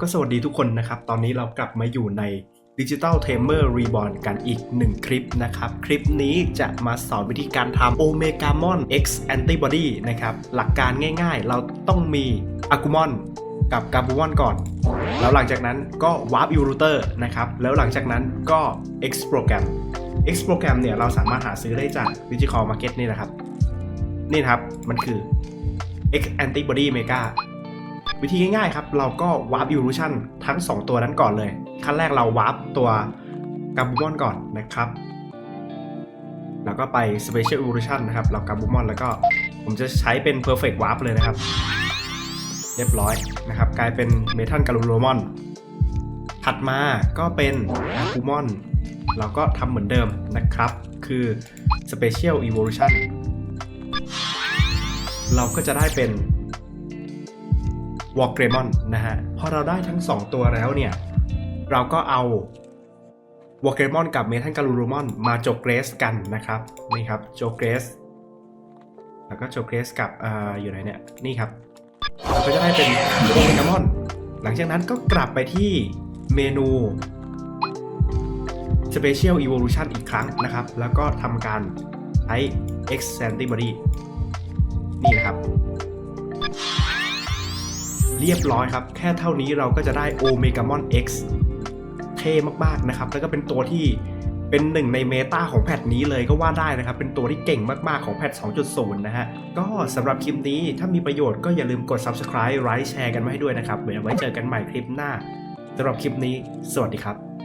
ก็สวัสดีทุกคนนะครับ ตอนนี้เรากลับมาอยู่ใน Digital Tamer Reborn กันอีกหนึ่งคลิปนะครับ คลิปนี้จะมาสอนวิธีการทำ Omegamon X Antibody นะครับ หลักการง่ายๆ เราต้องมี Agumon กับ g a b u m o n ก่อน แล้วหลังจากนั้นก็ Warp u r o t e r นะครับ แล้วหลังจากนั้นก็ X Program X Program เนี่ยเราสามารถหาซื้อได้จาก Digital Market นี่นะครับ นี่ครับ มันคือ X Antibody Mega วิธีง่ายๆครับ เราก็ warp evolution ทั้ง 2 ตัวนั้นก่อนเลย ขั้นแรกเรา warp ตัวกัมบูมอนก่อนนะครับ แล้วก็ไป special evolution นะครับ เรากัมบูมอนแล้วก็ผมจะใช้เป็น perfect warp เลยนะครับ เรียบร้อยนะครับ กลายเป็นเมทัลกาลูโรมอน ถัดมาก็เป็นอาคูมอน เราก็ทำเหมือนเดิมนะครับ คือ special evolution เราก็จะได้เป็นวอลเกรมอนนะฮะพอเราได้ทั้ง 2 ตัวแล้วเนี่ย เราก็เอาวอลเกรมอนกับเมทัลกาลูโรมอนมาโจเกรสกันนะครับนี่ครับโจเกรสแล้วก็โจเกรสกับออยู่ไหนเนี่ยนี่ครับเราก็จะได้เป็นโอเมกามอน หลังจากนั้นก็กลับไปที่เมนู Special Evolution อีกครั้งนะครับ แล้วก็ทำการใช้ X Antibody นี่นะครับ เรียบร้อยครับ แค่เท่านี้เราก็จะได้ Omegamon X เท่มากๆนะครับ แล้วก็เป็นตัวที่เป็นหนึ่งในเมตาของแพทนี้เลยก็ว่าได้นะครับ เป็นตัวที่เก่งมากๆของแพท 2.0 นะฮะ ก็สำหรับคลิปนี้ถ้ามีประโยชน์ก็อย่าลืมกด Subscribe ไลค์แชร์กันมาให้ด้วยนะครับ เดี๋ยวไว้เจอกันใหม่คลิปหน้าสำหรับคลิปนี้ สวัสดีครับ